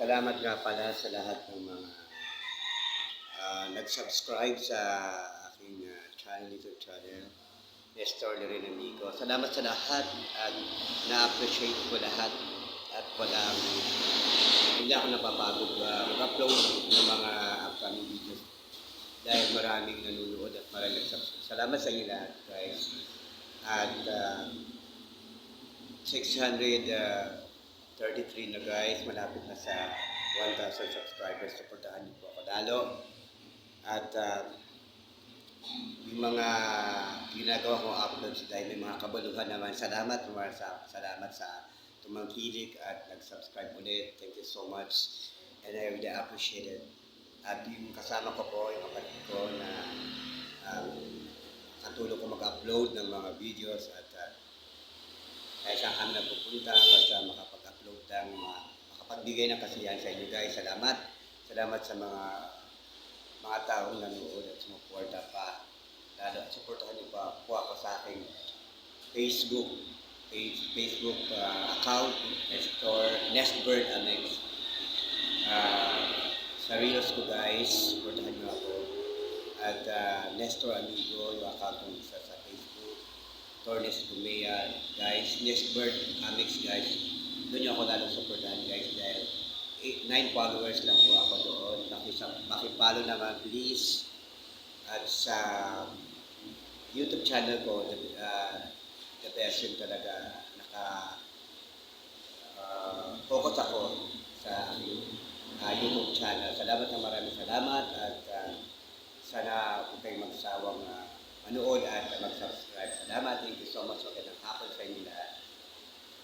Salamat nga pala sa lahat ng mga ah, nag-subscribe sa aking ah, channel, YouTube channel, Nestor rin Amigo. Salamat sa lahat at na-appreciate ko lahat at walang hindi ako napapagod uh, mag-upload ng mga upcoming videos dahil maraming nanonood at maraming nag-subscribe. Salamat sa inyo lahat guys. At ah, 633 na guys, malapit na sa 1,000 subscribers. Supportahan niyo po ako lalo. At ah, yung mga ginagawa kong uploads dahil may mga kabaluhan naman. Salamat, sa, salamat sa tumangkilik at nag-subscribe ulit. Thank you so much. And I really appreciate it. At yung kasama ko po, yung kapatid ko na um, katulong ko mag-upload ng mga videos at uh, kahit saan kami napupunta, basta makapag-upload ng makapagbigay ng kasiyahan sa inyo guys. Salamat. Salamat sa mga mga taong nanonood at sumuporta pa. Lalo, supportahan niyo pa po ako sa aking Facebook page, Facebook uh, account, Nestor, Nestbird Annex. Uh, sa ko guys, supportahan niyo ako. At uh, Nestor Amigo, yung account ko isa sa Facebook. Tornes Gumea, guys. Nestbird Amex, guys doon niyo ako lalo supportahan guys dahil eh, 9 followers lang po ako doon. Pakipalo naman please. At sa YouTube channel ko, the, uh, the best yun talaga. Naka uh, focus ako sa uh, YouTube channel. Salamat na maraming salamat at uh, sana huwag kayong magsawang uh, manood at mag-subscribe